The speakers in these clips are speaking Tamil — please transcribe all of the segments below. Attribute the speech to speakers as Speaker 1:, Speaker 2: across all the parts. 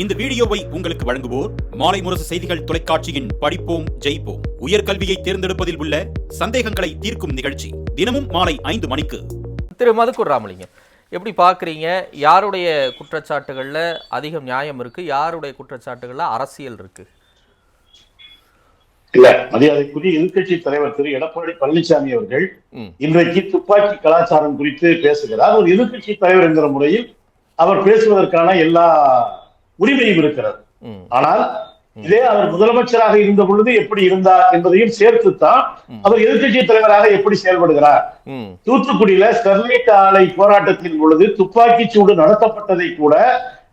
Speaker 1: இந்த வீடியோவை உங்களுக்கு வழங்குவோர் மாலை முரசு செய்திகள் தொலைக்காட்சியின் படிப்போம் ஜெயிப்போம். உயர்கல்வியை தேர்ந்தெடுப்பதில் உள்ள சந்தேகங்களை தீர்க்கும் நிகழ்ச்சி தினமும் மாலை ஐந்து மணிக்கு.
Speaker 2: திரு மதுக்கூர் ராமலிங்கம் எப்படி பார்க்குறீங்க? யாருடைய குற்றச்சாட்டுகளில் அதிகம் நியாயம் இருக்கு? யாருடைய குற்றச்சாட்டுகளில் அரசியல் இருக்கு?
Speaker 3: இல்ல மரியாதைக்குரிய எதிர்க்கட்சி தலைவர் திரு எடப்பாடி பழனிசாமி அவர்கள். இன்றைக்கு துப்பாக்கி கலாச்சாரம் குறித்து பேசுகிறார். ஒரு எதிர்க்கட்சி தலைவர் என்கிற முறையில் அவர் பேசுவதற்கான எல்லா உரிமையும் இருக்கிறது ஆனால் இதே அவர் முதலமைச்சராக இருந்த பொழுது எப்படி இருந்தார் என்பதையும் சேர்த்துத்தான் அவர் எதிர்க்கட்சி தலைவராக எப்படி செயல்படுகிறார். தூத்துக்குடியில ஸ்டெர்லைட் ஆலை போராட்டத்தின் பொழுது துப்பாக்கி சூடு நடத்தப்பட்டதை கூட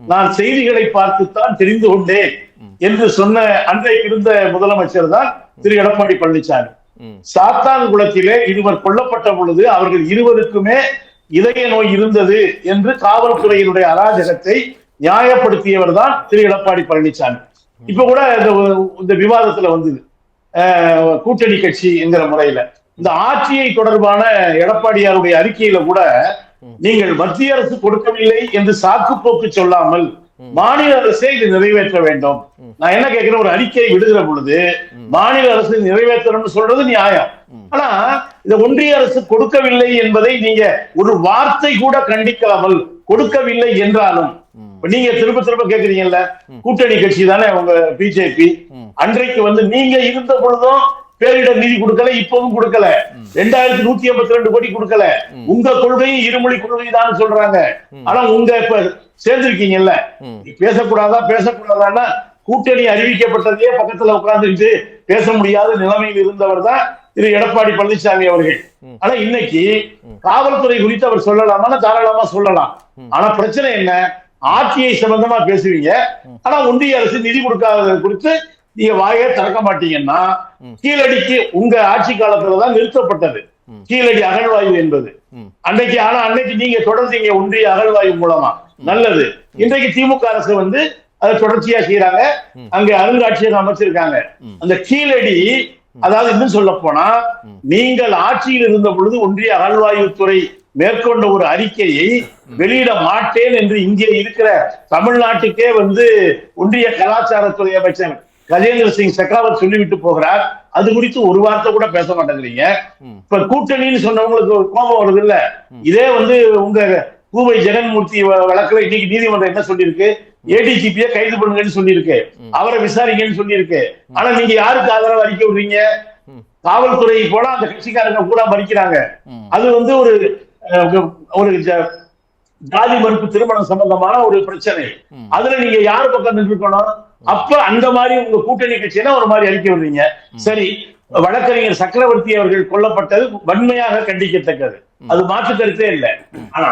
Speaker 3: நான் செய்திகளை பார்த்துத்தான் தெரிந்து கொண்டேன் என்று சொன்ன அன்றைக்கு இருந்த முதலமைச்சர் தான் திரு. எடப்பாடி பழனிசாமி.
Speaker 2: ம்.
Speaker 3: சாத்தான்குளத்திலே இருவர் கொல்லப்பட்ட பொழுது அவர்கள் இருவருக்குமே இதய நோய் இருந்தது என்று காவல்துறையினுடைய அராஜகத்தை நியாயப்படுத்தியவர் தான் திரு எடப்பாடி பழனிசாமி. இப்ப கூட இந்த விவாதத்துல வந்தது. கூட்டணி கட்சி என்கிற முறையில. இந்த ஆட்சியை தொடர்பான எடப்பாடியாருடைய அறிக்கையில கூட நீங்கள் மத்திய அரசு கொடுக்கவில்லை என்று சாக்குப்போக்கு சொல்லாமல் மாநில அரசே இது நிறைவேற்ற வேண்டும். நான் என்ன கேட்கிறேன்? ஒரு அறிக்கையை விடுகிற பொழுது மாநில அரசு நிறைவேற்றணும்னு சொல்றது நியாயம். ஆனா இந்த ஒன்றிய அரசு கொடுக்கவில்லை என்பதை நீங்க ஒரு வார்த்தை கூட கண்டிக்காமல் கொடுக்கவில்லை என்றாலும் நீங்க திரும்ப திரும்ப கேக்குறீங்கல்ல கூட்டணி கட்சி தானே உங்க பிஜேபி அன்றைக்கு வந்து நீங்க இருந்த பொழுதும் பேரிடர் நிதி கொடுக்கல இப்பவும் கொடுக்கல. ரெண்டாயிரத்தி நூத்தி எண்பத்தி ரெண்டு கோடி கொடுக்கல. உங்க கொள்கையும் இருமொழி கொள்கை தான் சொல்றாங்க. ஆனா உங்க இப்ப சேர்ந்திருக்கீங்கல்ல. பேசக்கூடாதா பேசக்கூடாதான்னா கூட்டணி அறிவிக்கப்பட்டதே பக்கத்துல உட்கார்ந்துட்டு பேச முடியாத நிலைமையில் இருந்தவர் தான் திரு எடப்பாடி பழனிசாமி அவர்கள். ஆனா இன்னைக்கு காவல்துறை குறித்து அவர் சொல்லலாமா தாராளமா சொல்லலாம். ஆனா பிரச்சனை என்ன? ஆட்சியை சம்பந்தமா பேசுவீங்க. ஆனா ஒன்றிய அரசு நிதி கொடுக்காதது குறித்து நீங்க வாயே திறக்க மாட்டீங்கன்னா கீழடிக்கு உங்க ஆட்சி காலத்துலதான் நிறுத்தப்பட்டது. கீழடி அகழ்வாயு என்பது. அன்னைக்கு ஆனா அன்னைக்கு நீங்க தொடர்ந்தீங்க ஒன்றிய அகழ்வாயு மூலமா. நல்லது. இன்றைக்கு திமுக அரசு வந்து அதை தொடர்ச்சியா செய்யறாங்க அங்க அருங்காட்சியகம் அமைச்சிருக்காங்க. அந்த கீழடி அதாவது இன்னும் சொல்ல போனா நீங்கள் ஆட்சியில் இருந்த பொழுது ஒன்றிய அகழ்வாயுத்துறை மேற்கொண்ட ஒரு அறிக்கையை வெளியிட மாட்டேன் என்று இங்கே இருக்கிற தமிழ்நாட்டுக்கே வந்து ஒன்றிய கலாச்சாரத்துறை அமைச்சர் கஜேந்திர சிங் ஷெகாவத் சொல்லிவிட்டு போகிறார். அது குறித்து ஒரு வார்த்தை கூட பேச மாட்டேங்கிறீங்க. இப்ப கூட்டணின்னு சொன்னவங்களுக்கு ஒரு கோபம் வருது இல்ல இதே வந்து உங்க பூவை ஜெகன்மூர்த்தி வழக்குல இன்னைக்கு நீதிமன்றம் என்ன சொல்லியிருக்கு? ஏடிஜிபிய கைது பண்ணுங்கன்னு சொல்லியிருக்கு. அவரை விசாரிங்கன்னு சொல்லியிருக்கு. ஆனா நீங்க யாருக்கு ஆதரவு அறிக்கை விடுறீங்க? காவல்துறை போல அந்த கட்சிக்காரங்க கூட மறிக்கிறாங்க. அது வந்து ஒரு ஒரு ஜாதி மறுப்பு திருமணம் சம்பந்தமான ஒரு பிரச்சனை. அதுல நீங்க யார் பக்கம் நின்றுக்கணும்? அப்ப அந்த மாதிரி உங்க கூட்டணி கட்சினா ஒரு மாதிரி அறிக்கை விடுறீங்க சரி வழக்கறிஞர் சக்கரவர்த்தி அவர்கள் கொல்லப்பட்டது வன்மையாக கண்டிக்கத்தக்கது. அது மாற்று கருத்தே இல்லை. ஆனா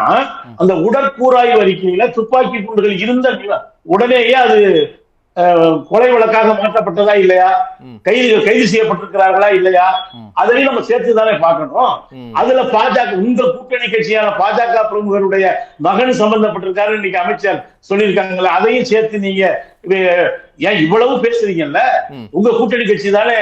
Speaker 3: அந்த உடற்கூறாய்வு அறிக்கையில துப்பாக்கி குண்டுகள் இருந்த உடனேயே அது கொலை வழக்காக மாற்றப்பட்டதா இல்லையா? கைது கைது செய்யப்பட்டிருக்கிறார்களா இல்லையா? அதையும் நம்ம சேர்த்து தானே பார்க்கணும் அதுல பாஜக உங்க கூட்டணி கட்சியான பாஜக பிரமுகருடைய மகன் சம்பந்தப்பட்டிருக்காரு இன்னைக்கு அமைச்சர் சொல்லியிருக்காங்கல்ல அதையும் சேர்த்து நீங்க ஏன் இவ்வளவு பேசுறீங்கல்ல? உங்க கூட்டணி கட்சி தானே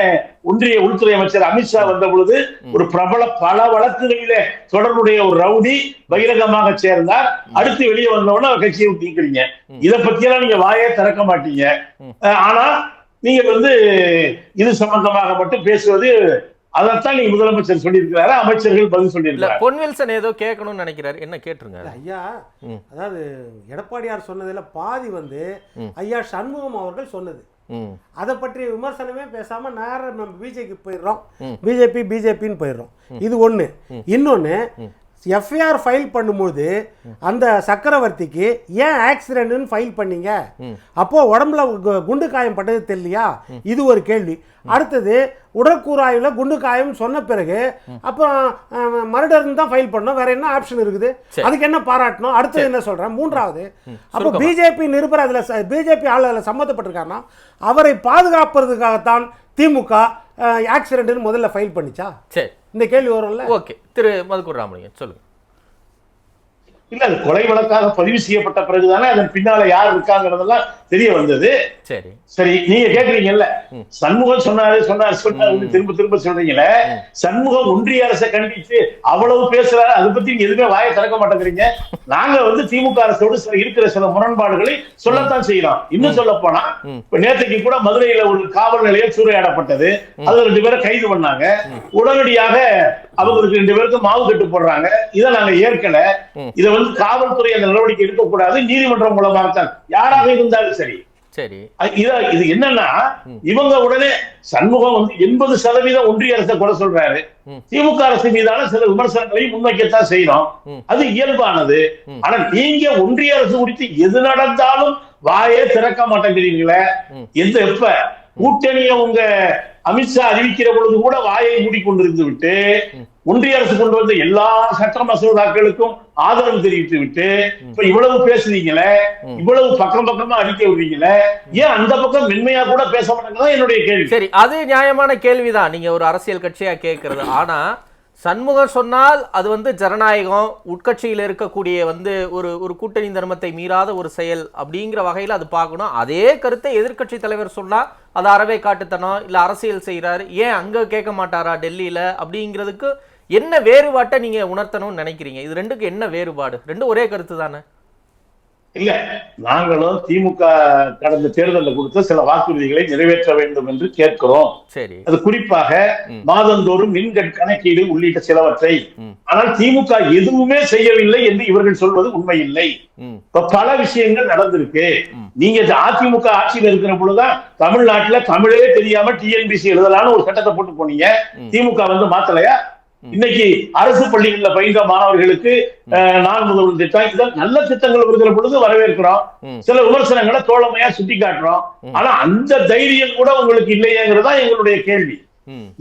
Speaker 3: ஒன்றிய உள்துறை அமைச்சர் அமித்ஷா வந்த பொழுது ஒரு பிரபல பல வழக்குகளிலே தொடர்புடைய ஒரு ரவுடி பகிரங்கமாக சேர்ந்தார். அடுத்து வெளியே வந்தவொடனே அவர் கட்சியை விட்டு நீக்கிறீங்க இத பத்தியெல்லாம் நீங்க வாயே திறக்க மாட்டீங்க. ஆனா நீங்க வந்து இது சம்பந்தமாக மட்டும் பேசுவது அதைத்தான் நீங்க முதலமைச்சர் சொல்லியிருக்கிறாரு அமைச்சர்கள் பதில்
Speaker 2: இல்ல
Speaker 3: சொல்லியிருக்கிறார்.
Speaker 2: பொன்வில்சன் ஏதோ கேட்கணும்னு நினைக்கிறாரு. என்ன கேட்டுருங்க?
Speaker 4: ஐயா. அதாவது எடப்பாடியார் சொன்னதுல பாதி வந்து ஐயா சண்முகம் அவர்கள் சொன்னது. அதை பற்றிய விமர்சனமே பேசாம நேரம் நம்ம பிஜேபி போயிடுறோம். பிஜேபி பிஜேபின்னு போயிடுறோம். இது ஒண்ணு. இன்னொன்னு எஃப்ஐஆர் ஃபைல் பண்ணும்போது அந்த சக்கரவர்த்திக்கு ஏன் ஆக்சிடென்ட்னு ஃபைல் பண்ணீங்க? அப்போ உடம்புல குண்டு காயம் பட்டது தெரியலையா? இது ஒரு கேள்வி. அடுத்தது உடற்கூறாய்வில் குண்டு காயம் சொன்ன பிறகு அப்புறம் மர்டர்னு தான் ஃபைல் பண்ணோம். வேற என்ன ஆப்ஷன் இருக்குது. அதுக்கு என்ன பாராட்டணும்? அடுத்தது என்ன சொல்றேன்? மூன்றாவது அப்போ. பிஜேபி நிருபர் அதுல பிஜேபி ஆள் அதில் சம்மந்தப்பட்டிருக்காருன்னா அவரை பாதுகாப்பதற்காகத்தான் திமுக ஆக்சிடென்ட்னு முதல்ல ஃபைல் பண்ணிச்சா?
Speaker 2: சரி.
Speaker 4: இந்த கேள்வி வரும்ல?
Speaker 2: ஓகே. திரு மதுக்கூர் ராமலிங்கம் சொல்லுங்கள்
Speaker 3: இல்ல அது கொலை வழக்காக பதிவு செய்யப்பட்ட பிறகுதானே அதன் பின்னால யார் இருக்காங்கிறதெல்லாம் தெரிய வந்தது.
Speaker 2: சரி.
Speaker 3: சரி நீங்க கேக்குறீங்கல்ல. சண்முகம் சொன்னாரு சொன்னாரு சொன்னாரு திரும்ப திரும்ப சொல்றீங்களே சண்முகம் ஒன்றிய அரசை கண்டித்து அவ்வளவு பேசுறாரு. அதை பத்தி நீங்க எதுவுமே வாயை திறக்க மாட்டேங்கிறீங்க. நாங்க வந்து திமுக அரசோடு சில இருக்கிற சில முரண்பாடுகளை சொல்லத்தான் செய்யறோம். இன்னும் சொல்ல போனா இப்ப நேற்றுக்கு கூட மதுரையில ஒரு காவல் நிலையம் சூறையாடப்பட்டது. அதுல ரெண்டு பேரை கைது பண்ணாங்க. உடனடியாக அவங்களுக்கு ரெண்டு பேருக்கு மாவு கட்டு போடுறாங்க. இதை நாங்க ஏற்கல. இதை வந்து காவல்துறை அந்த நடவடிக்கை எடுக்கக்கூடாது நீதிமன்றம் மூலமாக தான். யாராக இருந்தாலும் சரி.
Speaker 2: சரி.
Speaker 3: இது என்னன்னா இவங்க உடனே சண்முகம் வந்து எண்பது சதவீதம் ஒன்றிய அரசை குறை சொல்றாரு. திமுக அரசு மீதான சில விமர்சனங்களை முன்வைக்கத்தான் செய்யணும். அது இயல்பானது. ஆனா நீங்க ஒன்றிய அரசு குறித்து எது நடந்தாலும் வாயே திறக்க மாட்டேங்கிறீங்களே. எந்த எப்ப? கூட்டணியை உங்க அமித்ஷா அறிவிக்கிற பொழுது கூட வாயை மூடிக்கொண்டிருந்து விட்டு ஒன்றிய அரசு கொண்டு வந்த எல்லா சட்ட மசோதாக்களுக்கும் ஆதரவு தெரிவித்து விட்டு இப்ப இவ்வளவு பேசுறீங்களே இவ்வளவு பக்கம் பக்கமா அடிக்க விடுறீங்களே ஏன் அந்த பக்கம் மென்மையா கூட பேச மாட்டேங்கிறதா என்னுடைய கேள்வி.
Speaker 2: சரி அது நியாயமான கேள்விதான் நீங்க ஒரு அரசியல் கட்சியா கேட்கறது ஆனா சண்முகம் சொன்னால் அது வந்து ஜனநாயகம் உட்கட்சியில் இருக்கக்கூடிய வந்து ஒரு ஒரு கூட்டணி தர்மத்தை மீறாத ஒரு செயல் அப்படிங்கிற வகையில் அது பார்க்கணும். அதே கருத்தை எதிர்க்கட்சி தலைவர் சொன்னால் அது அறவே காட்டுத்தனம் இல்லை அரசியல் செய்கிறார் ஏன் அங்கே கேட்க மாட்டாரா டெல்லியில் அப்படிங்கிறதுக்கு என்ன வேறுபாட்டை நீங்கள் உணர்த்தணும்னு நினைக்கிறீங்க? இது ரெண்டுக்கு என்ன வேறுபாடு? ரெண்டும் ஒரே கருத்து தானே
Speaker 3: இல்ல நாங்களும் திமுக கடந்த தேர்தலில் கொடுத்த சில வாக்குறுதிகளை நிறைவேற்ற வேண்டும் என்று கேட்கிறோம்.
Speaker 2: சரி.
Speaker 3: அது குறிப்பாக மாதந்தோறும் மின்கட் கணக்கீடு உள்ளிட்ட சிலவற்றை. ஆனால் திமுக எதுவுமே செய்யவில்லை என்று இவர்கள் சொல்வது உண்மையில்லை. இப்ப பல விஷயங்கள் நடந்திருக்கு. நீங்க அதிமுக ஆட்சியில் இருக்கிற பொழுதுதான் தமிழ்நாட்டுல தமிழே தெரியாம டிஎன்பிசி எழுதலான்னு ஒரு சட்டத்தை போட்டு போனீங்க. திமுக வந்து மாத்தலையா? இன்னைக்கு அரசு பள்ளிகள்ல பயின்ற மாணவர்களுக்கு நான் முதல்வர் திட்டம். இதெல்லாம் நல்ல திட்டங்கள் இருக்கிற பொழுது வரவேற்கிறோம். சில விமர்சனங்களை தோழமையா சுட்டி காட்டுறோம் ஆனா அந்த தைரியம் கூட உங்களுக்கு இல்லையேங்கிறதா எங்களுடைய கேள்வி.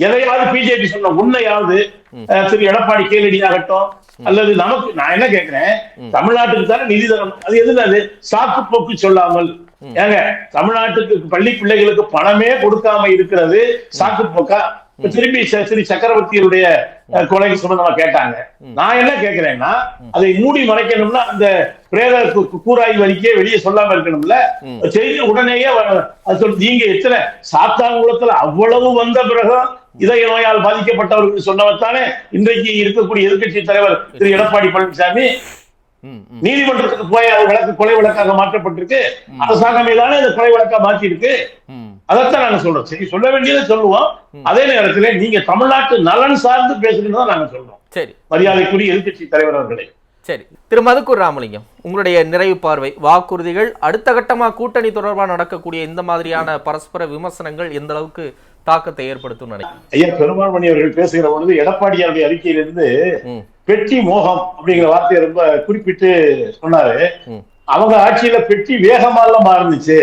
Speaker 3: எதையாவது பிஜேபி சொன்ன உண்மையாவது திரு எடப்பாடி கேளடி ஆகட்டும் அல்லது நமக்கு நான் என்ன கேக்குறேன்? தமிழ்நாட்டுக்கு தானே நிதி தரணும். அது எதுல அது? சாக்கு போக்கு சொல்லாமல். ஏங்க தமிழ்நாட்டுக்கு பள்ளி பிள்ளைகளுக்கு பணமே கொடுக்காம இருக்கிறது சாக்கு போக்கா? திரும்பி ஸ்ரீ சக்கரவர்த்தியுடைய கொலைக்கு சம்பந்தமா கேட்டாங்க. நான் என்ன கேக்குறேன்னா அதை மூடி மறைக்கணும்னா அந்த பிரேத கு- கு- கூராய்வு அறிக்கையை வெளியே சொல்லாம இருக்கணும்ல. செய்தி உடனேயே அது சொல்லி நீங்க எத்தனை சாத்தாங்குளத்துல அவ்வளவு வந்த பிறகு இதய நோயால் பாதிக்கப்பட்டவர்கள் சொன்னவர்தானே இன்றைக்கு இருக்கக்கூடிய எதிர்க்கட்சி தலைவர் திரு எடப்பாடி பழனிசாமி. நீதிமன்றத்துக்கு போய் அது வழக்கு கொலை வழக்காக மாற்றப்பட்டிருக்கு. அரசாங்கமே தானே இந்த கொலை வழக்கா மாத்தி இருக்கு அதைத்தான் நாங்க சொல்றோம். சரி சொல்ல வேண்டியதை சொல்லுவோம். அதே நேரத்துல நீங்க தமிழ்நாட்டு நலன் சார்ந்து பேசுறீங்கன்னு தான் நாங்க சொல்றோம்.
Speaker 2: சரி.
Speaker 3: மரியாதைக்குரிய எதிர்க்கட்சி தலைவர் அவர்களே.
Speaker 2: சரி. திரு மதுக்கூர் ராமலிங்கம் உங்களுடைய நிறைவு பார்வை வாக்குறுதிகள் அடுத்த கட்டமா கூட்டணி தொடர்பாக நடக்கக்கூடிய இந்த மாதிரியான பரஸ்பர விமர்சனங்கள் எந்த அளவுக்கு தாக்கத்தை ஏற்படுத்தும் நினைக்கிறேன்.
Speaker 3: ஐயா பெருமாள்மணி அவர்கள் பேசுகிற பொழுது எடப்பாடியாருடைய அறிக்கையிலிருந்து பெட்டி மோகம் அப்படிங்கிற வார்த்தையை ரொம்ப குறிப்பிட்டு சொன்னாரு. அவங்க ஆட்சியில பெட்டி வேகமாக மாறுனுச்சு.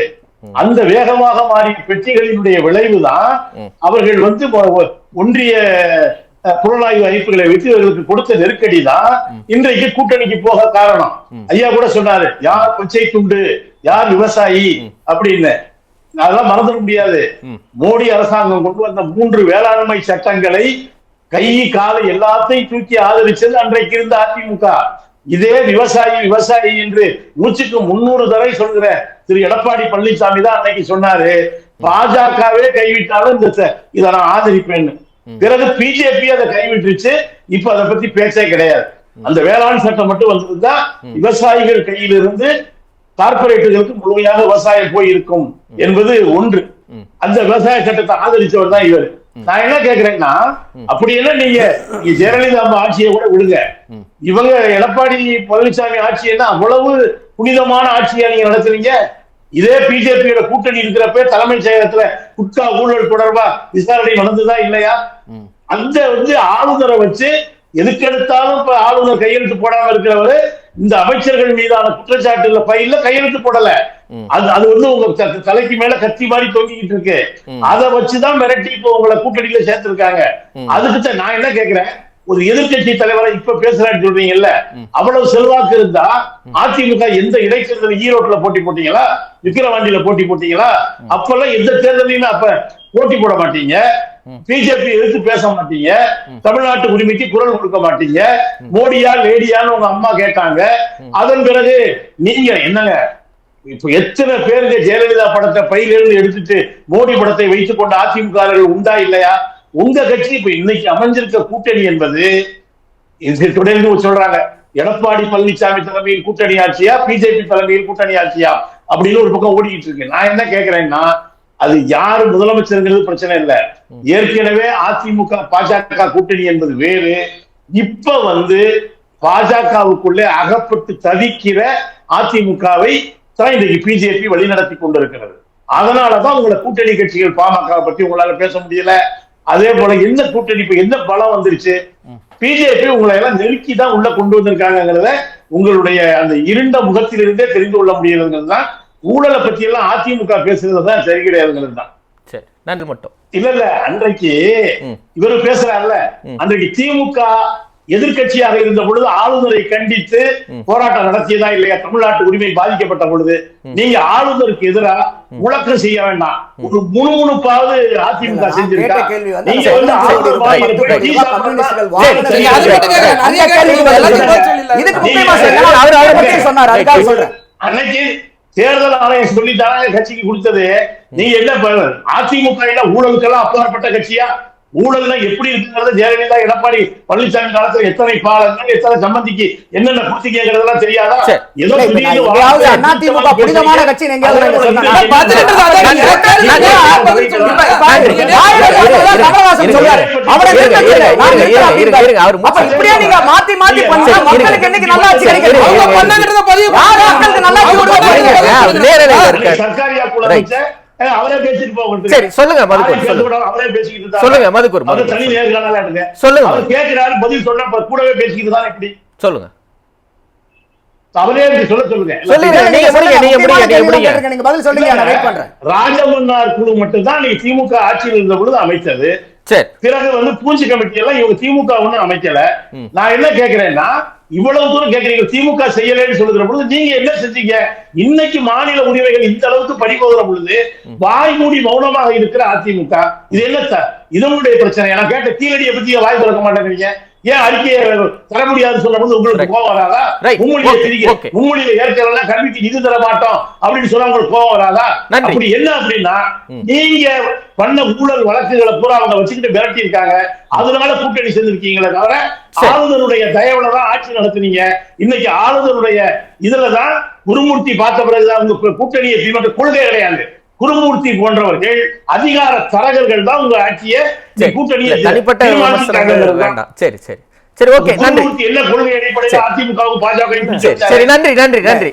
Speaker 3: அந்த வேகமாக மாறிய பெட்டிகளினுடைய விளைவுதான். அவர்கள் வந்து ஒன்றிய புலனாய்வு அமைப்புகளை வைத்து இவர்களுக்கு கொடுத்த நெருக்கடி தான் இன்றைக்கு கூட்டணிக்கு போக காரணம். ஐயா கூட சொன்னாரு யார் பச்சை துண்டு? யார் விவசாயி? அப்படின்னு. அதெல்லாம் மறந்துட முடியாது. மோடி அரசாங்கம் கொண்டு வந்த மூன்று வேளாண்மை சட்டங்களை கை காலை எல்லாத்தையும் தூக்கி ஆதரிச்சது அன்றைக்கு இருந்த அதிமுக. இதே விவசாயி விவசாயி என்று நூற்றுக்கு முன்னூறு தடவை சொல்கிற திரு எடப்பாடி பழனிசாமி தான் அன்னைக்கு சொன்னாரு. பாஜகவே கைவிட்டாலும் இந்த இதை நான் ஆதரிப்பேன்னு. பிறகு பிஜேபி அதை கைவிட்டுருச்சு. இப்ப அதை பத்தி பேச்சே கிடையாது. அந்த வேளாண் சட்டம் மட்டும் வந்திருந்தா விவசாயிகள் கையிலிருந்து கார்பரேட்டுகளுக்கு முழுமையாக விவசாயம் போயிருக்கும் என்பது ஒன்று. அந்த விவசாய சட்டத்தை ஆதரிச்சவர் தான் இவர். நான் என்ன கேக்குறேன்னா அப்படி என்ன நீங்க ஜெயலலிதா அம்மா ஆட்சியை கூட விடுங்க. இவங்க எடப்பாடி பழனிசாமி ஆட்சி என்ன அவ்வளவு புனிதமான ஆட்சியா நீங்க நடத்துறீங்க? இதே பிஜேபியோட கூட்டணி இருக்கிறப்ப தலைமைச் செயலகத்துல குட்கா ஊழல் தொடர்பா விசாரணை நடந்ததா இல்லையா? அந்த வந்து ஆளுநரை வச்சு எதுக்கெடுத்தாலும் இப்ப ஆளுநர் கையெழுத்து போடாம இருக்கிறவரு இந்த அமைச்சர்கள் மீதான குற்றச்சாட்டுல பையில கையெழுத்து போடல. அது அது வந்து உங்க தலைக்கு மேல கத்தி மாதிரி தொங்கிக்கிட்டு இருக்கு. அதை வச்சுதான் மிரட்டி இப்ப உங்களை கூட்டணியில சேர்த்திருக்காங்க. அதுக்கு தான் நான் என்ன கேக்குறேன்? ஒரு எதிர்க்கட்சி தலைவரை இப்ப பேசுறான்னு சொல்றீங்கல்ல அவ்வளவு செல்வாக்கு இருந்தா அதிமுக எந்த இடைத்தேர்தல் ஈரோட்ல போட்டி போட்டீங்களா? விக்கிரவாண்டியில போட்டி போட்டீங்களா? அப்பெல்லாம் எந்த தேர்தலையும் அப்ப போட்டி போட மாட்டீங்க. பிஜேபி எதிர்த்து பேச மாட்டீங்க. தமிழ்நாட்டு உரிமைக்கு குரல் கொடுக்க மாட்டீங்க. மோடியா லேடியான்னு உங்க அம்மா கேட்டாங்க. அதன் பிறகு நீங்க என்னங்க இப்ப எத்தனை பேருக்கு ஜெயலலிதா படத்தை பையிலிருந்து எடுத்துட்டு மோடி படத்தை வைத்துக் கொண்ட அதிமுக உண்டா இல்லையா? உங்க கட்சி இப்ப இன்னைக்கு அமைஞ்சிருக்க கூட்டணி என்பது தொடர்ந்து சொல்றாங்க. எடப்பாடி பழனிசாமி தலைமையில் கூட்டணி ஆட்சியா பிஜேபி தலைமையில் கூட்டணி ஆட்சியா? அப்படின்னு ஒரு பக்கம் ஓடிக்கிட்டு இருக்கு. நான் என்ன கேக்குறேன்னா அது யாரு முதலமைச்சருங்கிறது பிரச்சனை இல்ல. ஏற்கனவே அதிமுக பாஜக கூட்டணி என்பது வேறு. இப்ப வந்து பாஜகவுக்குள்ளே அகப்பட்டு தவிக்கிற அதிமுகவை தான் இன்றைக்கு பிஜேபி வழிநடத்தி கொண்டிருக்கிறது. அதனாலதான் உங்களை கூட்டணி கட்சிகள் பாமக பத்தி உங்களால பேச முடியல. அதே போல என்ன கூட்டணி இப்ப என்ன பலம் வந்துருச்சு? பிஜேபி உங்களை எல்லாம் நெருக்கி தான் உள்ள கொண்டு வந்திருக்காங்கிறத உங்களுடைய அந்த இருண்ட முகத்திலிருந்தே தெரிந்து கொள்ள முடியுதுங்கிறது தான். ஊழலை பத்தி எல்லாம் அதிமுக பேசுறது தான் சரி கிடையாதுங்கிறது தான்.
Speaker 2: சரி நன்றி மட்டும்.
Speaker 3: இல்ல இல்ல அன்றைக்கு. இவரு பேசுறாருல அன்றைக்கு திமுக எதிர்க்கட்சியாக இருந்த பொழுது ஆளுநரை கண்டித்து போராட்டம் நடத்தியதா இல்லையா? தமிழ்நாட்டு உரிமை பாதிக்கப்பட்ட பொழுது. நீங்க ஆளுநருக்கு எதிரா முழக்கம் செய்ய வேண்டாம். ஒரு முணுமுணுப்பாவது அதிமுக செஞ்சிருக்கா? நீங்க வந்து ஆளுநர் அன்னைக்கு தேர்தல் ஆணையம் சொல்லி தானங்க கட்சிக்கு கொடுத்தது. நீங்க என்ன அதிமுக ஊழலுக்கெல்லாம் அப்பாற்பட்ட கட்சியா? ஊழல்னா எப்படி இருக்குங்கிறத ஜெயலலிதா எடப்பாடி பழனிசாமி காலத்துல எத்தனை பாலங்கள் எத்தனை சம்பந்திக்கு என்னென்ன கொடுத்தீங்கிறதெல்லாம் தெரியாதா
Speaker 2: சரி.
Speaker 3: ஏதோ
Speaker 5: அதிமுக புனிதமான நீங்க மாத்தி மாத்தி பண்ணா மக்களுக்கு. என்னைக்கு நல்லா ஆட்சி
Speaker 2: இருங்க,
Speaker 5: கிடைக்கும்?
Speaker 2: இருங்க,
Speaker 5: அவங்க
Speaker 2: இருங்க.
Speaker 5: பண்ணாங்கறத பதிவு யார் மக்களுக்கு நல்லா ஆட்சி கொடுக்க
Speaker 2: இருங்க,
Speaker 5: போறீங்க?
Speaker 2: அவர் நேரலையில
Speaker 3: அன்னைக்கு
Speaker 2: இருக்காரு
Speaker 3: சர்க்காரியா கூட
Speaker 2: சரி, சொல்லுங்க, மதுக்கூர்,
Speaker 3: அவரே பேசிக்கிட்டு.
Speaker 2: சொல்லுங்க, மதுக்கூர்,
Speaker 3: தனி
Speaker 2: சொல்லுங்க.
Speaker 3: அவர் கேட்கிறாரு பதில் சொன்னா அப்ப கூடவே பேசிக்கிட்டு தான் எப்படி
Speaker 2: சொல்லுங்க
Speaker 3: அவரே இப்படி சொல்ல சொல்லுங்க
Speaker 2: சொல்லிடுங்க.
Speaker 5: இல்ல,
Speaker 2: நீங்க முடிங்க, நீங்க
Speaker 5: முக்கியமான
Speaker 2: முடிங்க, நீங்க
Speaker 5: கேள்வி
Speaker 2: முடிங்க.
Speaker 5: கேட்டிருக்கேன். நீங்க பதில் சொல்லுங்க நான் வெயிட் பண்றேன்
Speaker 3: ராஜமன்னார் குழு மட்டும்தான் திமுக ஆட்சியில் இருந்த பொழுது அமைத்தது
Speaker 2: சரி
Speaker 3: பிறகு வந்து பூஞ்சி கமிட்டி எல்லாம் இவங்க திமுக ஒண்ணும் அமைக்கல நான் என்ன கேக்குறேன்னா இவ்வளவு தூரம் கேக்குறீங்க திமுக செய்யலைன்னு சொல்லுகிற பொழுது நீங்க என்ன செஞ்சீங்க? இன்னைக்கு மாநில உரிமைகள் இந்த அளவுக்கு பறிபோகிற பொழுது வாய் மூடி மௌனமாக இருக்கிற அதிமுக. இது என்ன சார்? இதனுடைய பிரச்சனை. நான் கேட்ட கீழடியை பத்தி வாய் திறக்க மாட்டேங்கிறீங்க. ஏன் அறிக்கையை தர முடியாதுன்னு சொல்லும் போது உங்களுக்கு. கோவம் வராதா? திரிக்க
Speaker 2: okay.
Speaker 3: மும்மொழியில ஏற்கனவே கல்விக்கு நிதி தர மாட்டோம் அப்படின்னு சொன்னா உங்களுக்கு கோவம் வராதா. அப்படி என்ன அப்படின்னா நீங்க பண்ண ஊழல் வழக்குகளை பூரா அவங்க வச்சுக்கிட்டு மிரட்டி இருக்காங்க அதனால கூட்டணி சேர்ந்திருக்கீங்களே தவிர. ஆளுநருடைய தயவுல தான் ஆட்சி நடத்துனீங்க. இன்னைக்கு ஆளுநருடைய இதுலதான் குருமூர்த்தி பார்த்த பிறகுதான் உங்க கூட்டணியை பின்பற்ற கொள்கை கிடையாது. குருமூர்த்தி போன்றவர்கள் அதிகார தரகர்கள் தான் உங்க ஆட்சியை கூட்டணியை
Speaker 2: தனிப்பட்ட. வேண்டாம். சரி சரி. சரி ஓகே. நன்றி.
Speaker 3: என்ன கொள்கை அடிப்படையில் அதிமுகவும் பாஜக
Speaker 2: சரி நன்றி நன்றி நன்றி.